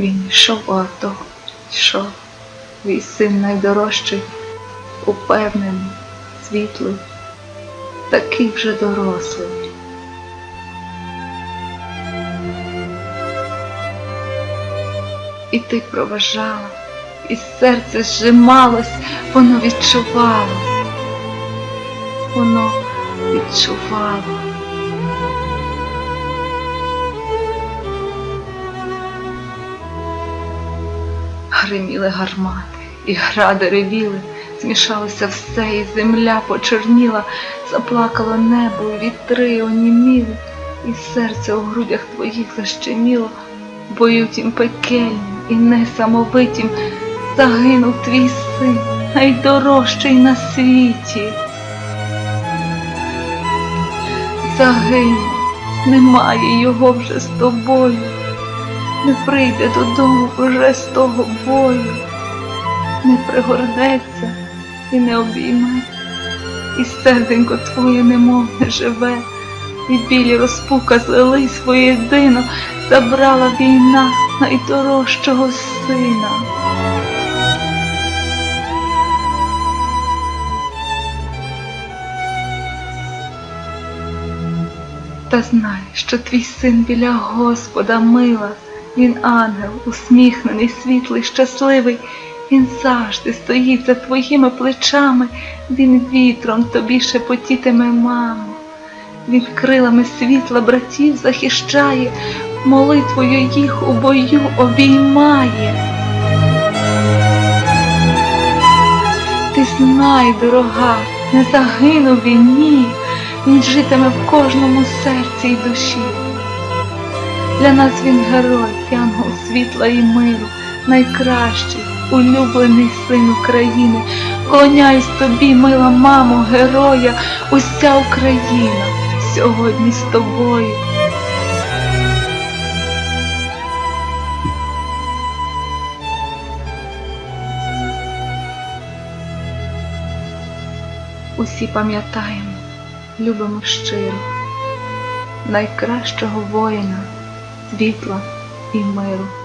Він йшов у АТО, йшов, твій син найдорожчий, упевнений, світлий, такий вже дорослий. І ти проважала, і серце зжималось, воно відчувало, воно відчувало. Гриміли гармати, і гради ревіли, змішалося все, і земля почорніла, заплакало небо, вітри оніміли, і серце у грудях твоїх защеміло, бою тім і несамовитім загинув твій син, найдорожчий на світі. Загинув, немає його вже з тобою не прийде додому вже з того бою, не пригорнеться і не обійме, і серденько твоє немов не живе, і білі розпука злились воєдино, забрала війна найдорожчого сина. Та знай, що твій син біля Господа мила, він ангел, усміхнений, світлий, щасливий, він завжди стоїть за твоїми плечами, він вітром тобі шепотітиме, мамо. Він крилами світла братів захищає, молитвою їх у бою обіймає. Ти знай, дорога, не загинув він, ні, він житиме в кожному серці й душі. Для нас він герой, янгол світла і миру, найкращий, улюблений син України. Клоняюсь тобі, мила мамо, героя, уся Україна сьогодні з тобою. Усі пам'ятаємо, любимо щиро, найкращого воїна, світла і миру.